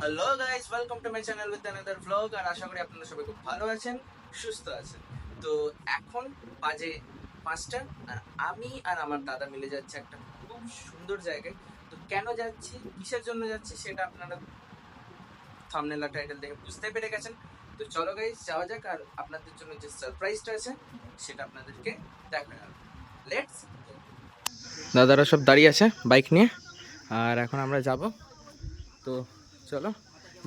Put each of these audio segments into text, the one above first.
Hello guys welcome to my channel with another blog আর আশা করি আপনারা সবাই খুব ভালো আছেন, সুস্থ আছেন। তো এখন বাজে পাঁচটা আর আমি আর আমার দাদা মিলে যাচ্ছে একটা খুব সুন্দর জায়গায়। তো কেন যাচ্ছি, কিসের জন্য যাচ্ছি সেটা আপনারা থামনেলা টাইটেল দেখে বুঝতে পেরে গেছেন। তো চলো গাইস যাওয়া যাক আর আপনাদের জন্য যে সারপ্রাইজটা আছে, সেটা আপনাদেরকে দেখা লেটস দাদারা সব দাঁড়িয়ে আছে বাইক নিয়ে, আর এখন আমরা যাব। তো চলো,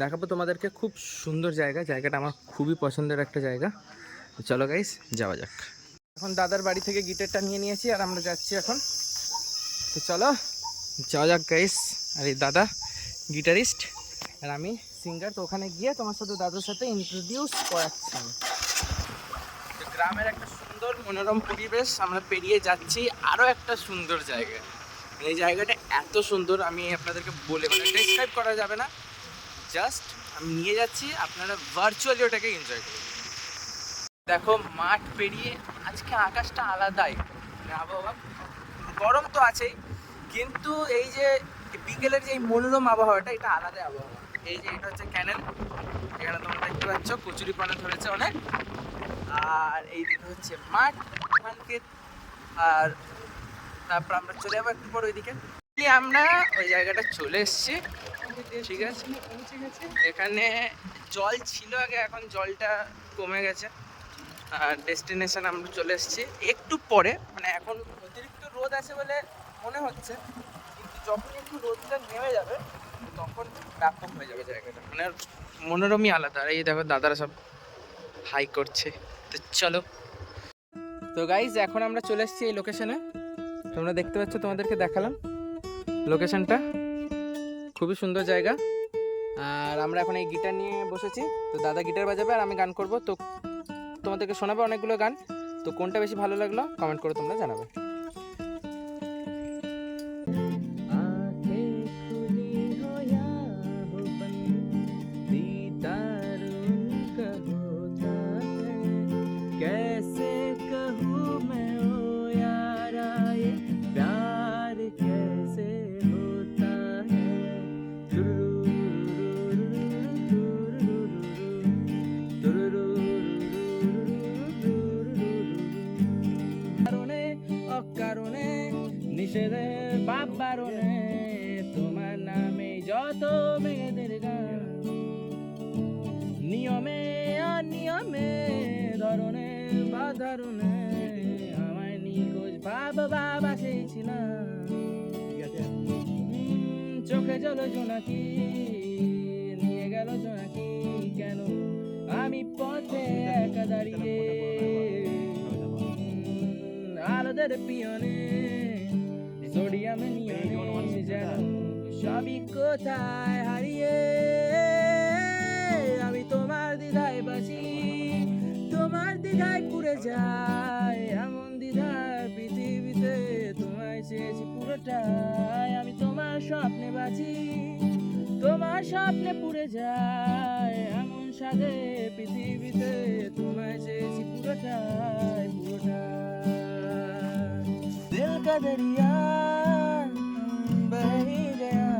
দেখাবো তোমাদেরকে খুব সুন্দর জায়গা। জায়গাটা আমার খুবই পছন্দের একটা জায়গা। চলো গাইস যাওয়া যাক। এখন দাদার বাড়ি থেকে গিটারটা নিয়ে নিয়েছি, আর আমরা যাচ্ছি এখন। তো চলো, যাওয়া যাক গাইস আর এই দাদা গিটারিস্ট আর আমি সিঙ্গার তো ওখানে গিয়ে তোমার সাথে দাদুর সাথে ইন্ট্রোডিউস করাচ্ছি। গ্রামের একটা সুন্দর মনোরম পরিবেশ, আমরা পেরিয়ে যাচ্ছি আরও একটা সুন্দর জায়গা এই জায়গাটা এত সুন্দর, আমি আপনাদেরকে বলে মানে ডিসক্রাইব করা যাবে না। জাস্ট আমি নিয়ে যাচ্ছি, আপনারা ভার্চুয়ালি ওটাকে এনজয় করুন। দেখো, মাঠ পেরিয়ে আজকে আকাশটা আলাদাই। আবহাওয়া গরম তো আছেই, কিন্তু এই যে বিকেলের যে এই মনোরম আবহাওয়াটা, এটা আলাদা আবহাওয়া। এই যে এটা হচ্ছে ক্যানেল। এখানে তোমরা দেখতে পাচ্ছ, কচুরি পানা ধরেছে অনেক। আর এই দিকে হচ্ছে মাঠ ওখানকে আর তারপর আমরা চলে যাব একটু পর ওইদিকে। আমরা ওই জায়গাটা চলে এসেছি। ঠিক আছে। এখানে জল ছিল আগে, এখন জলটা কমে গেছে। আর ডেস্টিনেশন আমরা চলে এসেছি একটু পরে। মানে এখন অতিরিক্ত রোদ আছে বলে মনে হচ্ছে। কিন্তু যখন একটু রোদটা নেমে যাবে তখন ব্যাপক হয়ে যাবে জায়গাটা। মানে মনোরমই আলাদা। এই দেখো, দাদারা সব হাই করছে। তো চলো। তো গাইজ এখন আমরা চলে এসেছি এই লোকেশনে তোমরা দেখতে পাচ্ছ, তোমাদেরকে দেখালাম লোকেশনটা খুবই সুন্দর জায়গা। আর আমরা এখন এই গিটার নিয়ে বসেছি। তো দাদা গিটার বাজাবে আর আমি গান করব। তো তোমাদেরকে শোনাবে অনেকগুলো গান। তো কোনটা বেশি ভালো লাগল কমেন্ট করে তোমরা জানাবে। ধরনে বা ধরনে আমায় নিখোঁজ বাবা সেই ছিলাম উম, চোখে জল জোনাকি নিয়ে গেল জোনাকি কেন আমি পথে একা দাঁড়িয়ে? আলোদের পিয়নে সোডিয়ামে নিয়নে যেন সবই কোথায় হারিয়ে? দ্বিধায় এমন দ্বিধায় পৃথিবীতে তোমায় চেয়েছি পুরোটাই। আমি তোমার স্বপ্নে বাঁচি, তোমার স্বপ্নে পুড়ে যায় এমন সাধে পৃথিবীতে তোমায় চেয়েছি পুরোটাই পুরোটা দিল কা দরিয়া, বহি গয়া।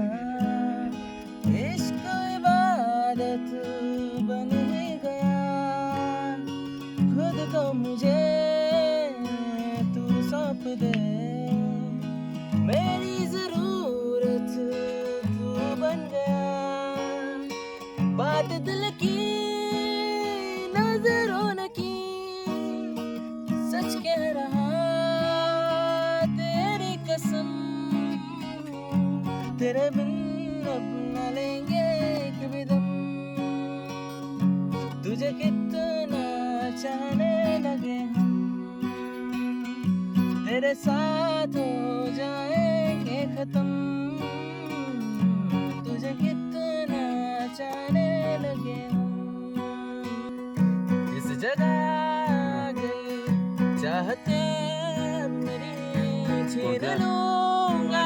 ইশক ইবাদত बात दिल की, नज़रों ने की। सच कह रहा, तेरी कसम। तेरे बिन अब न लेंगे एक भी दम। तुझे कितना चाहने लगे हम। तेरे साथ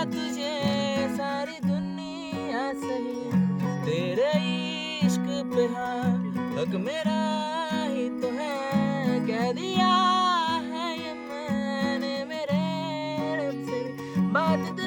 तुझे सारी दुनिया हक मेरा ही तो है। कह दिया है ये मैंने मेरे से। बात तो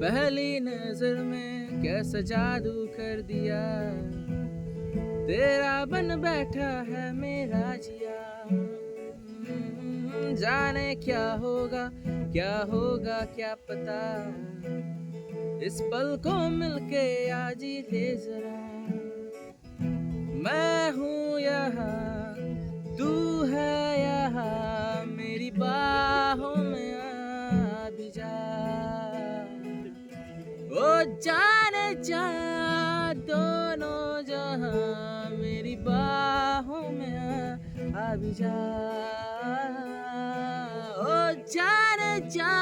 पहली नज़र में कैसा जादू कर दिया। तेरा बन बैठा है मेरा जिया। जाने क्या होगा क्या होगा, क्या पता। इस पल को मिलके आज ही ले जरा। मैं हूँ यहाँ, तू है यहाँ, मेरी बाहों जा दोनों जहाँ मेरी बाहों में आ, आ भी जा। ओ जाने जा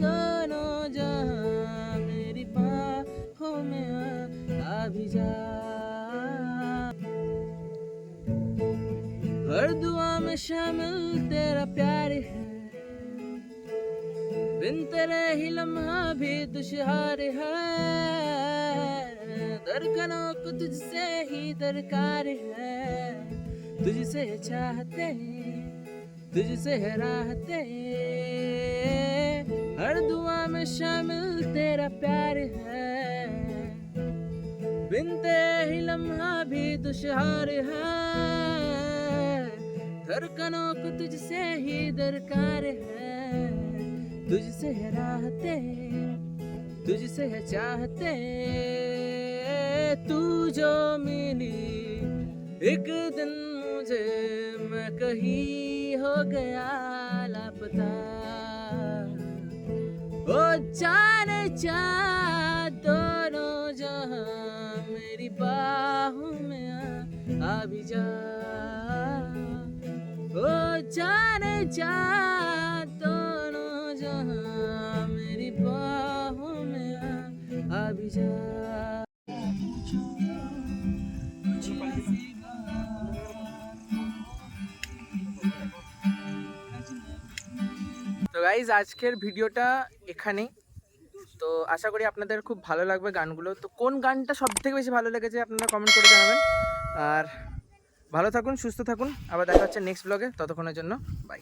दोनों जहाँ मेरी बाहों में आ, आ भी जा। हर दुआ में शामिल तेरा प्यार है। बिन तेरे ही लम्हा भी दुशहार है। दरकनों को तुझसे ही दरकार है। तुझसे चाहते तुझसे राहते हर दुआ में शामिल तेरा प्यार है। बिन तेरे ही लम्हा भी दुशहार है। धड़कनों को तुझसे ही दरकार है। तुझसे है राहते तुझसे है चाहते। तू जो मिली एक दिन मुझे मैं कहीं हो गया लापता। ओ जाने जा दोनों जहाँ मेरी बाहों में आ, भी जा। ओ जाने जा जहां मेरी बाहों में आ, आ भी जा তো গাইজ আজকের ভিডিওটা এখানেই তো আশা করি আপনাদের খুব ভালো লাগবে গানগুলো তো কোন গানটা সব থেকে বেশি ভালো লেগেছে আপনারা কমেন্ট করে জানাবেন আর ভালো থাকুন সুস্থ থাকুন আবার দেখা হচ্ছে নেক্সট ব্লগে ততক্ষণের জন্য বাই